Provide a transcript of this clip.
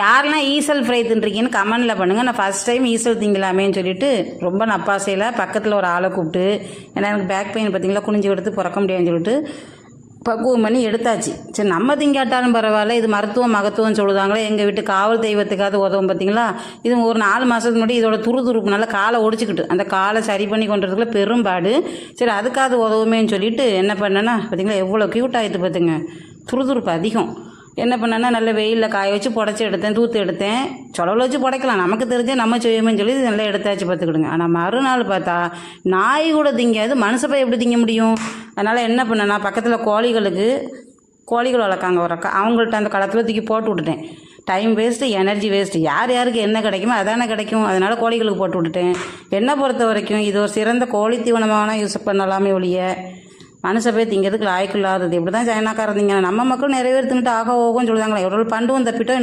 யாரெல்லாம் ஈசல் ஃப்ரை தின்றீங்கன்னு கமெண்டில் பண்ணுங்கள் நான் ஃபஸ்ட் டைம் ஈசல் திங்கலாமேன்னு சொல்லிட்டு ரொம்ப நப்பாசையில் பக்கத்தில் ஒரு ஆளை கூப்பிட்டு ஏன்னா எனக்கு பேக் பெயின் பார்த்தீங்களா குனிஞ்சு எடுத்து பிறக்க முடியாதுன்னு சொல்லிட்டு பக்குவம் பண்ணி எடுத்தாச்சு. சரி நம்ம திங்காட்டாலும் பரவாயில்ல. இது மருத்துவம் மகத்துவம் சொல்லுதாங்களே. எங்கள் வீட்டு காவல் தெய்வத்துக்காவது உதவும் பார்த்தீங்களா இது ஒரு நாலு மாதத்துக்கு முன்னாடி இதோட துரு துருப்புனால காலை ஒடிச்சுக்கிட்டு அந்த காலை சரி பண்ணி கொண்டதுக்குள்ள பெரும்பாடு சரி அதுக்காவது உதவுமேன்னு சொல்லிட்டு என்ன பண்ணேன்னா பார்த்தீங்களா எவ்வளோ க்யூட் ஆகிட்டு பார்த்துங்க துருதுருப்பு அதிகம். என்ன பண்ணேன்னா நல்ல வெயிலில் காய வச்சு புடச்சி எடுத்தேன் தூத்து எடுத்தேன். சொலவில் வச்சு புடைக்கலாம். நமக்கு தெரிஞ்சே நம்ம செய்யுமே சொல்லி நல்லா எடுத்தாச்சு பார்த்துக்கிடுங்க. ஆனால் மறுநாள் பார்த்தா நாய் கூட திங்காது மனுஷப்பை எப்படி திங்க முடியும்? அதனால் என்ன பண்ணேன்னா பக்கத்தில் கோழிகளுக்கு கோழிகள் வளர்க்காங்க ஒரு அக்கா. அவங்கள்ட்ட அந்த களத்தில் தூக்கி போட்டு விட்டுட்டேன். டைம் வேஸ்ட்டு எனர்ஜி வேஸ்ட்டு யார் யாருக்கு என்ன கிடைக்குமோ அதானே கிடைக்கும். அதனால் கோழிகளுக்கு போட்டு விட்டுட்டேன். என்னை பொறுத்த வரைக்கும் இது ஒரு சிறந்த கோழி தீவனமான யூஸ் பண்ணலாமே ஒழிய மனசை போய் திங்கிறதுக்கு லாய்க்கு இல்லாதது? இப்படி தான் சைனாக்காரன் நம்ம மக்கள் நிறைய ஆக ஓகோன்னு சொல்லுவாங்களே எவ்வளோ பண்டு தப்பிட்டோ இன்னும்